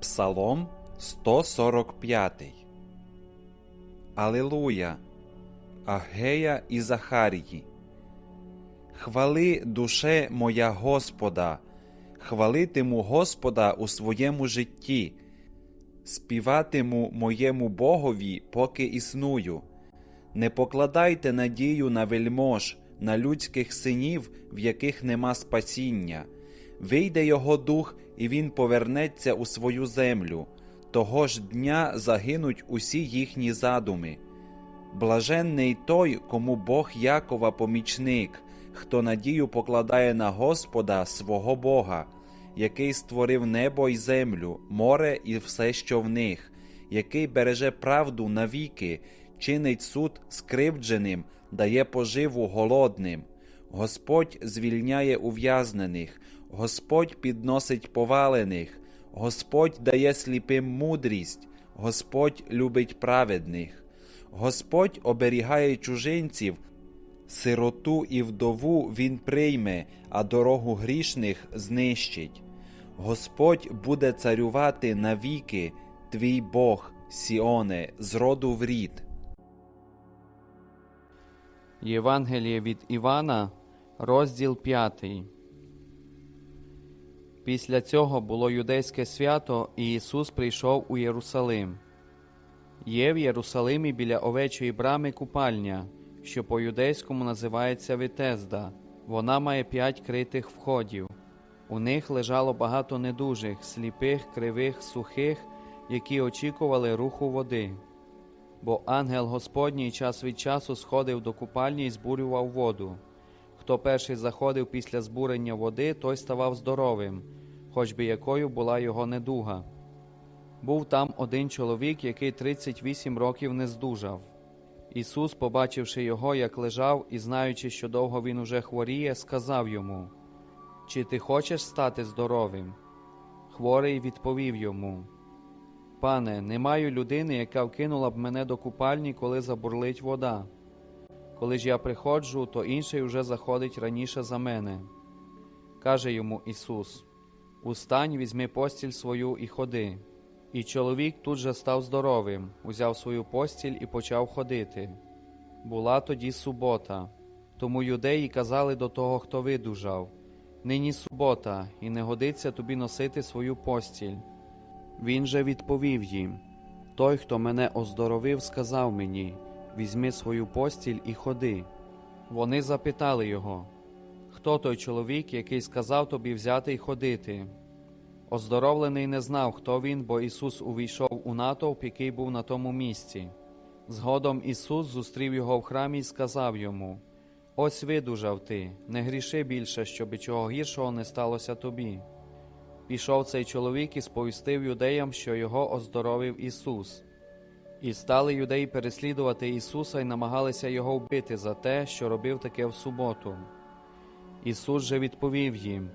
Псалом 145. Алилуя. Агея і Захарії. Хвали душе моя Господа, хвалитиму Господа у своєму житті, співатиму моєму Богові, поки існую. Не покладайте надію на вельмож, на людських синів, в яких нема спасіння. Вийде його дух, і він повернеться у свою землю. Того ж дня загинуть усі їхні задуми. Блаженний той, кому Бог Якова помічник, хто надію покладає на Господа свого Бога, який створив небо й землю, море і все, що в них, який береже правду навіки, чинить суд скривдженим, дає поживу голодним. Господь звільняє ув'язнених, Господь підносить повалених, Господь дає сліпим мудрість, Господь любить праведних, Господь оберігає чужинців, сироту і вдову Він прийме, а дорогу грішних знищить. Господь буде царювати навіки, твій Бог, Сіоне, з роду в рід. Євангеліє від Івана, розділ 5. Після цього було юдейське свято, і Ісус прийшов у Єрусалим. Є в Єрусалимі біля овечої брами купальня, що по юдейському називається Витезда. Вона має п'ять критих входів. У них лежало багато недужих, сліпих, кривих, сухих, які очікували руху води. Бо ангел Господній час від часу сходив до купальні і збурював воду. Хто перший заходив після збурення води, той ставав здоровим, хоч би якою була його недуга. Був там один чоловік, який 38 років не здужав. Ісус, побачивши його, як лежав, і знаючи, що довго він уже хворіє, сказав йому: Чи ти хочеш стати здоровим? Хворий відповів йому: Пане, не маю людини, яка вкинула б мене до купальні, коли забурлить вода. Коли ж я приходжу, то інший уже заходить раніше за мене. Каже йому Ісус: Устань, візьми постіль свою і ходи. І чоловік тут же став здоровим, узяв свою постіль і почав ходити. Була тоді субота, тому юдеї казали до того, хто видужав Нині субота, і не годиться тобі носити свою постіль. Він же відповів їм Той, хто мене оздоровив, сказав мені Візьми свою постіль і ходи. Вони запитали його Хто той чоловік, який сказав тобі взяти й ходити? Оздоровлений не знав, хто він, бо Ісус увійшов у натовп, який був на тому місці. Згодом Ісус зустрів його в храмі і сказав йому: Ось видужав ти, не гріши більше, щоби чого гіршого не сталося тобі. Пішов цей чоловік і сповістив юдеям, що його оздоровив Ісус. І стали юдеї переслідувати Ісуса і намагалися його вбити за те, що робив таке в суботу. Ісус же відповів їм: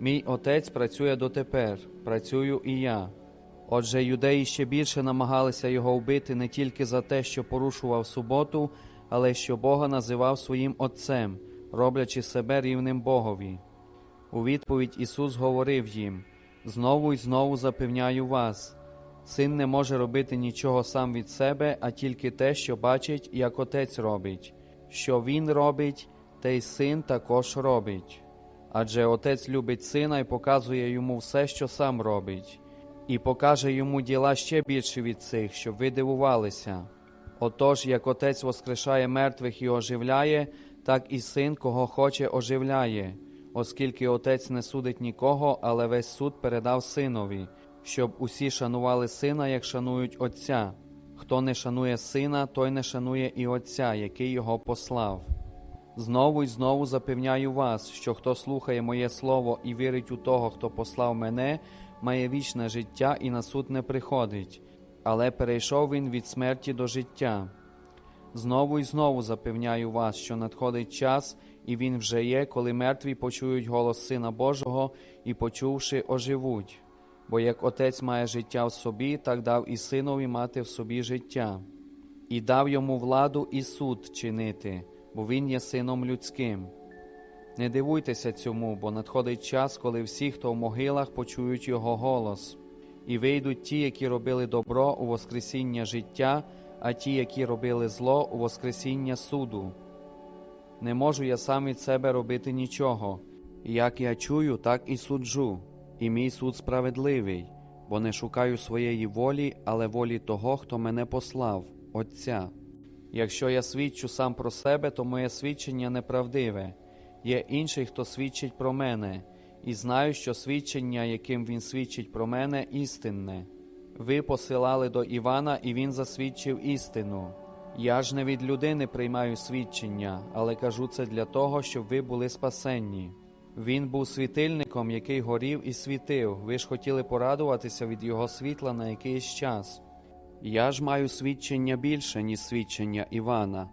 Мій Отець працює дотепер, працюю і я. Отже, юдеї ще більше намагалися його вбити не тільки за те, що порушував суботу, але що Бога називав своїм Отцем, роблячи себе рівним Богові. У відповідь Ісус говорив їм: Знову й знову запевняю вас. Син не може робити нічого сам від себе, а тільки те, що бачить, як отець робить. Що він робить, те й син також робить. Адже отець любить сина і показує йому все, що сам робить, і покаже йому діла ще більше від цих, щоб ви дивувалися. Отож, як отець воскрешає мертвих і оживляє, так і син, кого хоче, оживляє, оскільки отець не судить нікого, але весь суд передав синові щоб усі шанували сина, як шанують Отця. Хто не шанує сина, той не шанує і Отця, який його послав. Знову й знову запевняю вас, що хто слухає моє слово і вірить у того, хто послав мене, має вічне життя і на суд не приходить, але перейшов він від смерті до життя. Знову й знову запевняю вас, що надходить час, і він вже є, коли мертві почують голос Сина Божого і, почувши, оживуть. Бо як отець має життя в собі, так дав і синові мати в собі життя, і дав йому владу і суд чинити, бо він є сином людським. Не дивуйтеся цьому, бо надходить час, коли всі, хто в могилах, почують його голос. і вийдуть ті, які робили добро у Воскресіння життя, а ті, які робили зло у Воскресіння суду. Не можу я сам від себе робити нічого. Як я чую, так і суджу, і мій суд справедливий, бо не шукаю своєї волі, але волі того, хто мене послав, Отця. Якщо я свідчу сам про себе, то моє свідчення неправдиве. Є інший, хто свідчить про мене, і знаю, що свідчення, яким він свідчить про мене, істинне. Ви посилали до Івана, і він засвідчив істину. Я ж не від людини приймаю свідчення, але кажу це для того, щоб ви були спасенні. Він був світильником, який горів і світив. Ви ж хотіли порадуватися від його світла на якийсь час. Я ж маю свідчення більше, ніж свідчення Івана,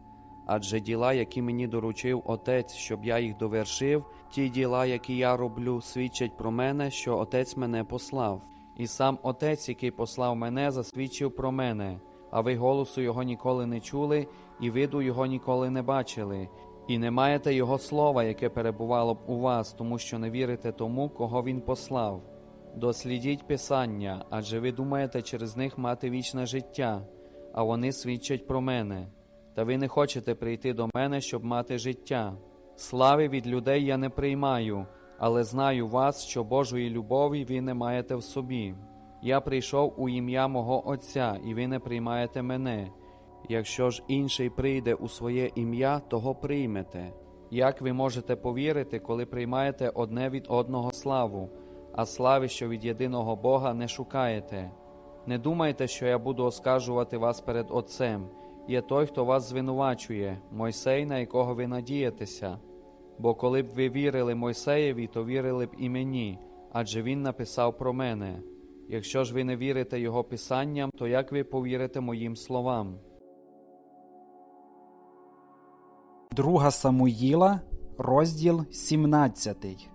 адже діла, які мені доручив Отець, щоб я їх довершив, ті діла, які я роблю, свідчать про мене, що Отець мене послав. І сам Отець, який послав мене, засвідчив про мене, а ви голосу його ніколи не чули, і виду його ніколи не бачили, і не маєте його слова, яке перебувало б у вас, тому що не вірите тому, кого він послав. Дослідіть Писання, адже ви думаєте через них мати вічне життя, а вони свідчать про мене. Та ви не хочете прийти до мене, щоб мати життя. Слави від людей я не приймаю, але знаю вас, що Божої любові ви не маєте в собі. Я прийшов у ім'я мого Отця, і ви не приймаєте мене. Якщо ж інший прийде у своє ім'я, того приймете. Як ви можете повірити, коли приймаєте одне від одного славу, а слави, що від єдиного Бога, не шукаєте? Не думайте, що я буду оскаржувати вас перед Отцем. Є той, хто вас звинувачує, Мойсей, на якого ви надієтеся. Бо коли б ви вірили Мойсеєві, то вірили б і мені, адже він написав про мене. Якщо ж ви не вірите його писанням, то як ви повірите моїм словам? Друга Самуїла, розділ 17.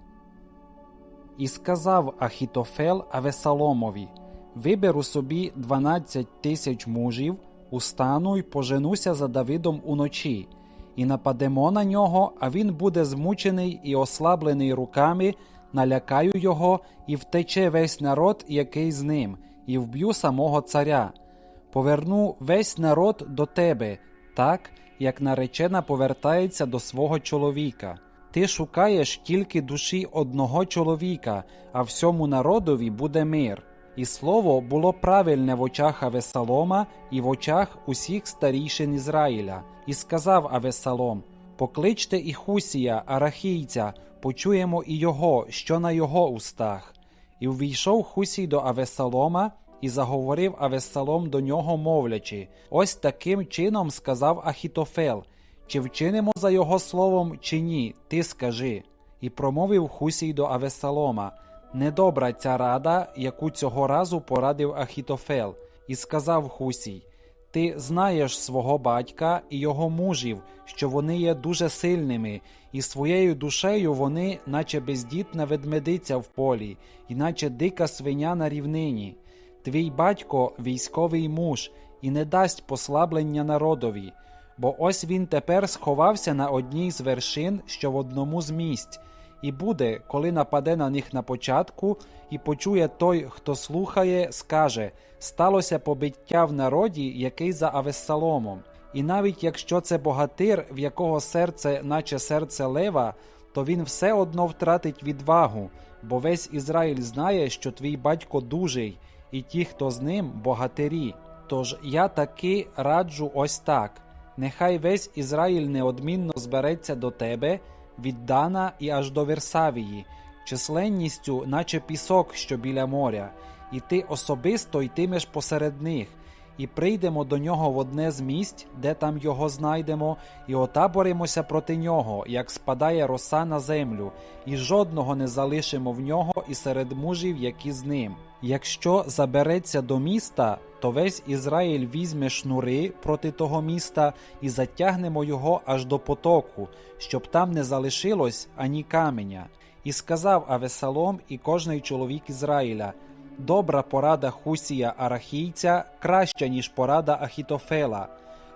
І сказав Ахітофел Авесаломові: Виберу собі 12 тисяч мужів, устану й поженуся за Давидом уночі, і нападемо на нього, а він буде змучений і ослаблений руками, налякаю його, і втече весь народ, який з ним, і вб'ю самого царя. Поверну весь народ до тебе, так, як наречена повертається до свого чоловіка. Ти шукаєш тільки душі одного чоловіка, а всьому народові буде мир. І слово було правильне в очах Авесалома і в очах усіх старішин Ізраїля. І сказав Авесалом: Покличте і Хусія, арахійця, почуємо і його, що на його устах. І увійшов Хусій до Авесалома, і заговорив Авесалом до нього, мовлячи: Ось таким чином сказав Ахітофел. Чи вчинимо за його словом, чи ні, ти скажи. І промовив Хусій до Авесалома: Недобра ця рада, яку цього разу порадив Ахітофел, і сказав Хусій: Ти знаєш свого батька і його мужів, що вони є дуже сильними, і своєю душею вони, наче бездітна ведмедиця в полі, і наче дика свиня на рівнині. Твій батько військовий муж, і не дасть послаблення народові. Бо ось він тепер сховався на одній з вершин, що в одному з місць, і буде, коли нападе на них на початку, і почує той, хто слухає, скаже: сталося побиття в народі, який за Авессаломом. І навіть якщо це богатир, в якого серце, наче серце лева, то він все одно втратить відвагу, бо весь Ізраїль знає, що твій батько дужий, і ті, хто з ним, богатирі. Тож я таки раджу ось так. Нехай весь Ізраїль неодмінно збереться до тебе від Дана і аж до Версавії, численністю, наче пісок, що біля моря, і ти особисто йтимеш посеред них, і прийдемо до нього в одне з місць, де там його знайдемо, і отаборимося проти нього, як спадає роса на землю, і жодного не залишимо в нього і серед мужів, які з ним. Якщо забереться до міста, то весь Ізраїль візьме шнури проти того міста і затягнемо його аж до потоку, щоб там не залишилось ані каменя. І сказав Авесалом і кожний чоловік Ізраїля: Добра порада Хусія Арахійця краща, ніж порада Ахітофела.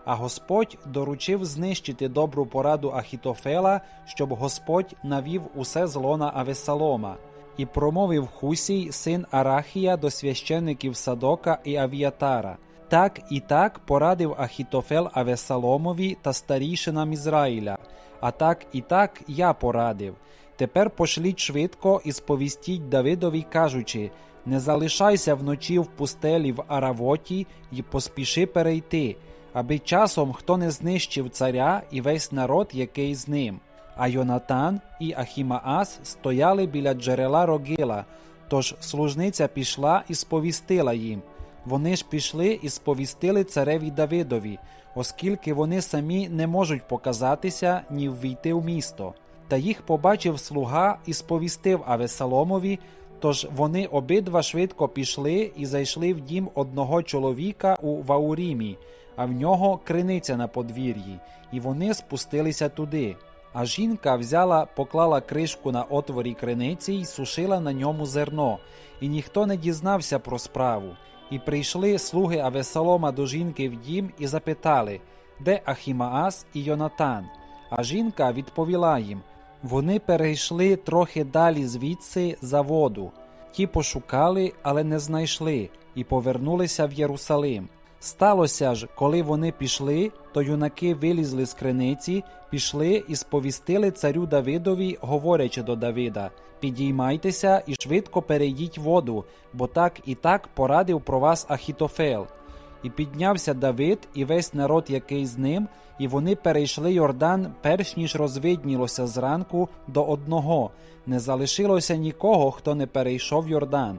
А Господь доручив знищити добру пораду Ахітофела, щоб Господь навів усе зло на Авесалома. І промовив Хусій, син Арахія, до священиків Садока і Авіатара. Так і так порадив Ахітофел Авесаломові та старішинам Ізраїля. А так і так я порадив. Тепер пошліть швидко і сповістіть Давидові, кажучи: не залишайся вночі в пустелі в Аравоті і поспіши перейти, аби часом хто не знищив царя і весь народ, який з ним. А Йонатан і Ахімаас стояли біля джерела Рогила, тож служниця пішла і сповістила їм. Вони ж пішли і сповістили цареві Давидові, оскільки вони самі не можуть показатися ні ввійти в місто. Та їх побачив слуга і сповістив Авесаломові, тож вони обидва швидко пішли і зайшли в дім одного чоловіка у Ваурімі, а в нього криниця на подвір'ї, і вони спустилися туди. А жінка взяла, поклала кришку на отворі криниці й сушила на ньому зерно, і ніхто не дізнався про справу. І прийшли слуги Авесалома до жінки в дім і запитали, де Ахімаас і Йонатан. А жінка відповіла їм: вони перейшли трохи далі звідси за воду. Ті пошукали, але не знайшли, і повернулися в Єрусалим. Сталося ж, коли вони пішли, то юнаки вилізли з криниці, пішли і сповістили царю Давидові, говорячи до Давида: Підіймайтеся і швидко перейдіть воду, бо так і так порадив про вас Ахітофел. І піднявся Давид і весь народ, який з ним, і вони перейшли Йордан, перш ніж розвиднілося зранку до одного. Не залишилося нікого, хто не перейшов Йордан.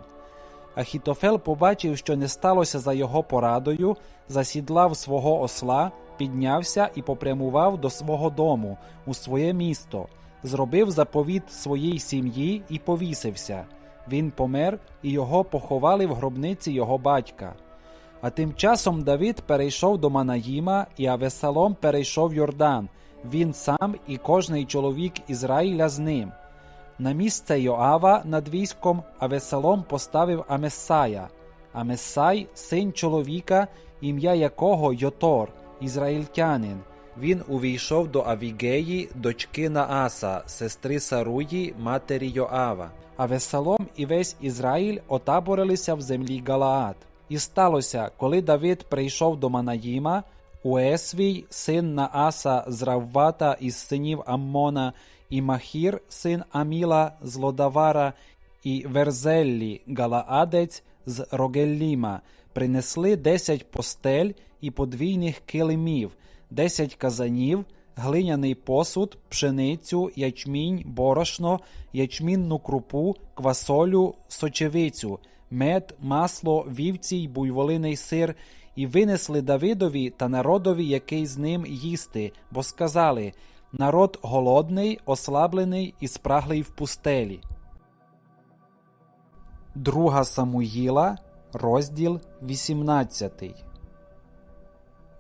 Ахітофел побачив, що не сталося за його порадою, засідлав свого осла, піднявся і попрямував до свого дому, у своє місто, зробив заповіт своїй сім'ї і повісився. Він помер, і його поховали в гробниці його батька. А тим часом Давид перейшов до Манаїма, і Авесалом перейшов Йордан, він сам і кожний чоловік Ізраїля з ним. На місце Йоава над військом Авесалом поставив Амесая. Амесай син чоловіка, ім'я якого Йотор, ізраїльтянин. Він увійшов до Авігеї, дочки Нааса, сестри Саруї, матері Йоава. Авесалом і весь Ізраїль отаборилися в землі Галаат. І сталося, коли Давид прийшов до Манаїма, Уесвій, син Нааса з Раввата із синів Аммона, і Махір, син Аміла з Лодавара, і Верзеллі, Галаадець з Рогелліма, принесли десять постель і подвійних килимів, десять казанів, глиняний посуд, пшеницю, ячмінь, борошно, ячмінну крупу, квасолю, сочевицю, мед, масло, вівці й буйволиний сир, і винесли Давидові та народові, який з ним їсти, бо сказали народ голодний, ослаблений і спраглий в пустелі. Друга Самуїла, розділ 18.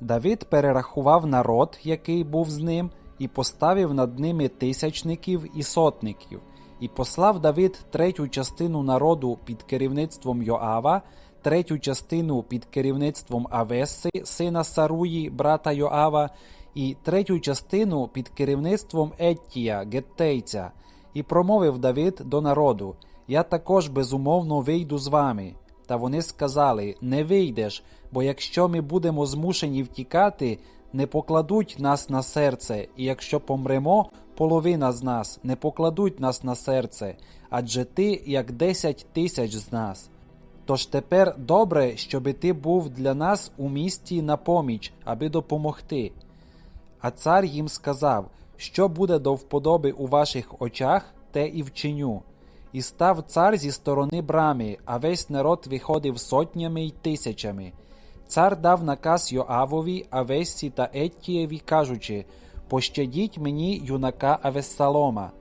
Давид перерахував народ, який був з ним, і поставив над ними тисячників і сотників, і послав Давид третю частину народу під керівництвом Йоава, третю частину під керівництвом Авеси, сина Саруї, брата Йоава, і третю частину під керівництвом Еттія, геттейця, і промовив Давид до народу: Я також безумовно вийду з вами. Та вони сказали: Не вийдеш, бо якщо ми будемо змушені втікати, не покладуть нас на серце, і якщо помремо, половина з нас не покладуть нас на серце, адже ти як десять тисяч з нас. Тож тепер добре, щоби ти був для нас у місті на поміч, аби допомогти. А цар їм сказав, що буде до вподоби у ваших очах, те і вчиню. І став цар зі сторони брами, а весь народ виходив сотнями й тисячами. Цар дав наказ Йоавові, Авессі та Еттієві, кажучи: Пощадіть мені юнака Авессалома.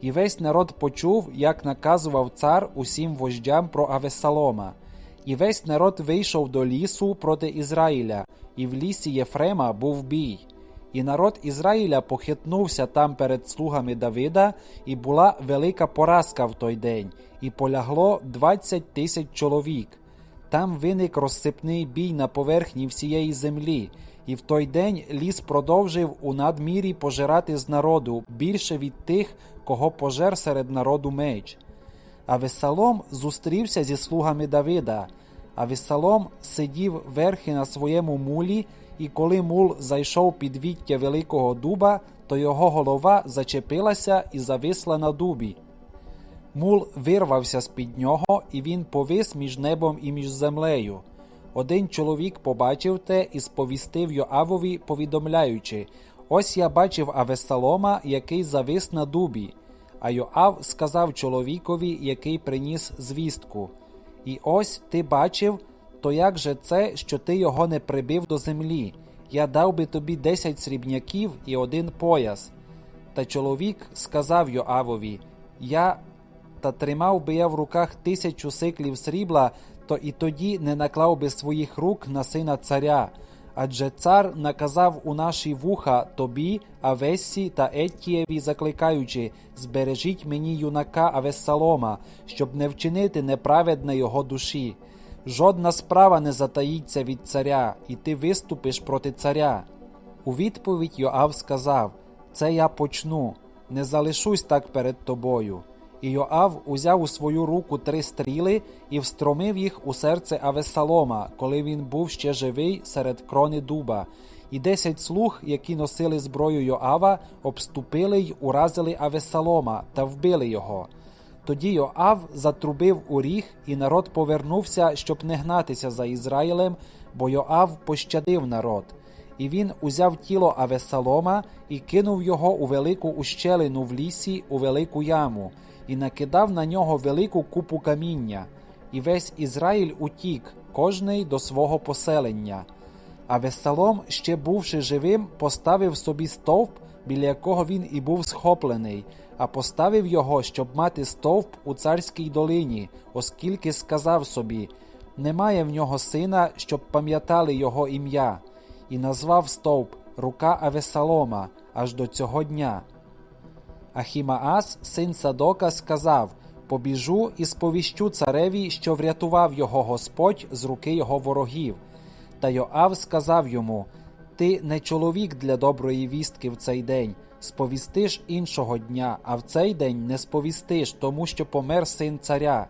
І весь народ почув, як наказував цар усім вождям про Авесалома. І весь народ вийшов до лісу проти Ізраїля, і в лісі Єфрема був бій. І народ Ізраїля похитнувся там перед слугами Давида, і була велика поразка в той день, і полягло двадцять тисяч чоловік. Там виник розсипний бій на поверхні всієї землі, і в той день ліс продовжив у надмірі пожирати з народу більше від тих, кого пожер серед народу меч. А Весалом зустрівся зі слугами Давида. А Весалом сидів верхи на своєму мулі, і коли мул зайшов під віття великого дуба, то його голова зачепилася і зависла на дубі. Мул вирвався з-під нього, і він повис між небом і між землею. Один чоловік побачив те і сповістив Йоавові, повідомляючи: Ось я бачив Авесалома, який завис на дубі. А Йоав сказав чоловікові, який приніс звістку: І ось ти бачив, то як же це, що ти його не прибив до землі? Я дав би тобі десять срібняків і один пояс. Та чоловік сказав Йоавові: Я та тримав би я в руках тисячу сиклів срібла, то і тоді не наклав би своїх рук на сина царя. Адже цар наказав у наші вуха тобі, Авессі та Еттієві, закликаючи збережіть мені юнака Авесалома, щоб не вчинити неправедне його душі. Жодна справа не затаїться від царя, і ти виступиш проти царя. У відповідь Йоав сказав: Це я почну, не залишусь так перед тобою. І Йоав узяв у свою руку три стріли і встромив їх у серце Авесалома, коли він був ще живий серед крони дуба. І десять слуг, які носили зброю Йоава, обступили й уразили Авесалома та вбили його. Тоді Йоав затрубив у ріг, і народ повернувся, щоб не гнатися за Ізраїлем, бо Йоав пощадив народ. І він узяв тіло Авесалома і кинув його у велику ущелину в лісі, у велику яму, і накидав на нього велику купу каміння. І весь Ізраїль утік, кожний до свого поселення. А Весалом, ще бувши живим, поставив собі стовп, біля якого він і був схоплений, а поставив його, щоб мати стовп у царській долині, оскільки сказав собі: немає в нього сина, щоб пам'ятали його ім'я, і назвав стовп Рука Авесалома аж до цього дня. Ахімаас, син Садока, сказав: Побіжу і сповіщу цареві, що врятував його Господь з руки його ворогів. Та Йоав сказав йому: Ти не чоловік для доброї вістки в цей день, сповістиш іншого дня, а в цей день не сповістиш, тому що помер син царя.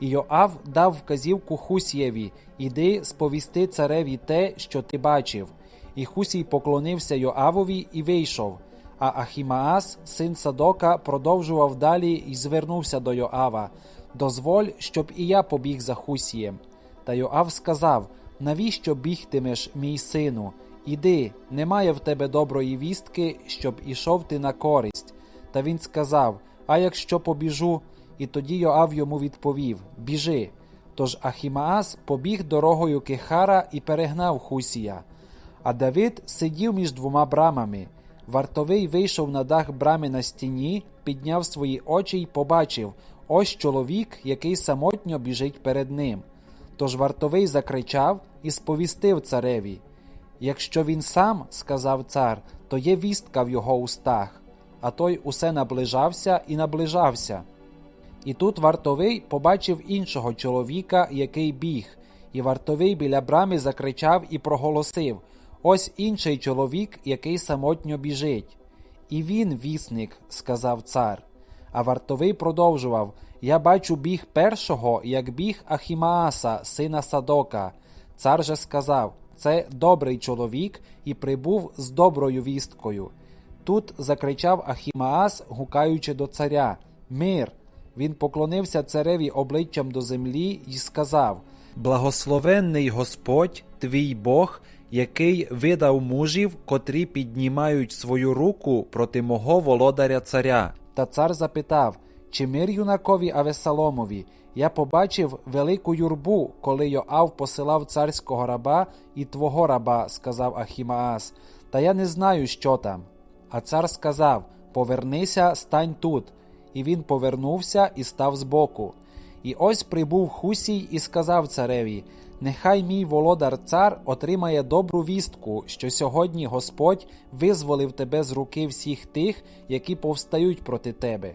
І Йоав дав вказівку Хусієві Іди сповісти цареві те, що ти бачив. І Хусій поклонився Йоавові і вийшов. А Ахімаас, син Садока, продовжував далі і звернувся до Йоава Дозволь, щоб і я побіг за Хусієм. Та Йоав сказав Навіщо бігтимеш, мій сину? Іди, немає в тебе доброї вістки, щоб ішов ти на користь. Та він сказав: А якщо побіжу? І тоді Йоав йому відповів: Біжи. Тож Ахімаас побіг дорогою Кехара і перегнав Хусія. А Давид сидів між двома брамами. Вартовий вийшов на дах брами на стіні, підняв свої очі й побачив ось чоловік, який самотньо біжить перед ним. Тож вартовий закричав і сповістив цареві. Якщо він сам, сказав цар, то є вістка в його устах. А той усе наближався і наближався. І тут вартовий побачив іншого чоловіка, який біг, і вартовий біля брами закричав і проголосив Ось інший чоловік, який самотньо біжить. І він вісник, сказав цар. А вартовий продовжував Я бачу біг першого, як біг Ахімааса, сина Садока. Цар же сказав Це добрий чоловік і прибув з доброю вісткою. Тут закричав Ахімаас, гукаючи до царя Мир. Він поклонився цареві обличчям до землі і сказав Благословенний Господь, твій Бог, який видав мужів, котрі піднімають свою руку проти мого володаря царя. Та цар запитав Чи мир юнакові Авесаломові? Я побачив велику юрбу, коли Йоав посилав царського раба і твого раба, сказав Ахімаас, та я не знаю, що там. А цар сказав Повернися, стань тут. І він повернувся і став збоку. І ось прибув Хусій і сказав цареві: Нехай мій володар цар отримає добру вістку, що сьогодні Господь визволив тебе з руки всіх тих, які повстають проти тебе.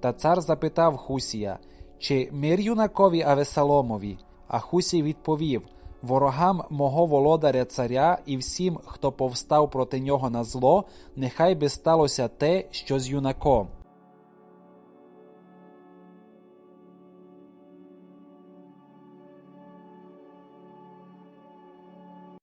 Та цар запитав Хусія, чи мир юнакові Авесаломові? А Хусій відповів: Ворогам мого володаря царя і всім, хто повстав проти нього на зло, нехай би сталося те, що з юнаком.